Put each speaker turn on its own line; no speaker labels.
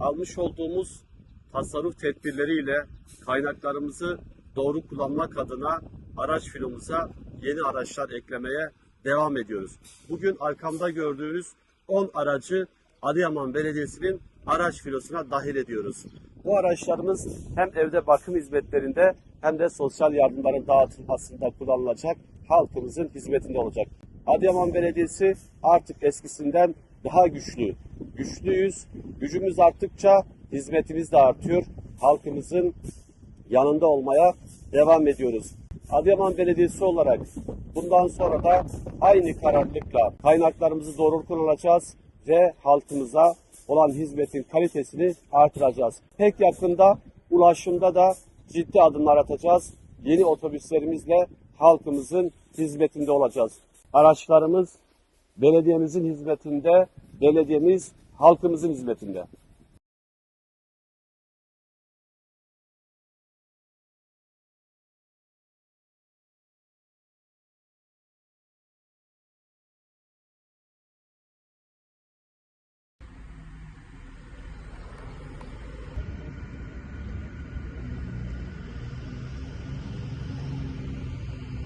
almış olduğumuz tasarruf tedbirleriyle kaynaklarımızı doğru kullanmak adına araç filomuza yeni araçlar eklemeye devam ediyoruz. Bugün arkamda gördüğünüz 10 aracı Adıyaman Belediyesi'nin araç filosuna dahil ediyoruz. Bu araçlarımız hem evde bakım hizmetlerinde hem de sosyal yardımların dağıtılmasında kullanılacak halkımızın hizmetinde olacak. Adıyaman Belediyesi artık eskisinden daha güçlü. Güçlüyüz. Gücümüz arttıkça hizmetimiz de artıyor. Halkımızın yanında olmaya devam ediyoruz. Adıyaman Belediyesi olarak bundan sonra da aynı kararlılıkla kaynaklarımızı doğru kullanacağız ve halkımıza olan hizmetin kalitesini artıracağız. Pek yakında ulaşımda da ciddi adımlar atacağız. Yeni otobüslerimizle halkımızın hizmetinde olacağız. Araçlarımız belediyemizin hizmetinde, belediyemiz halkımızın hizmetinde.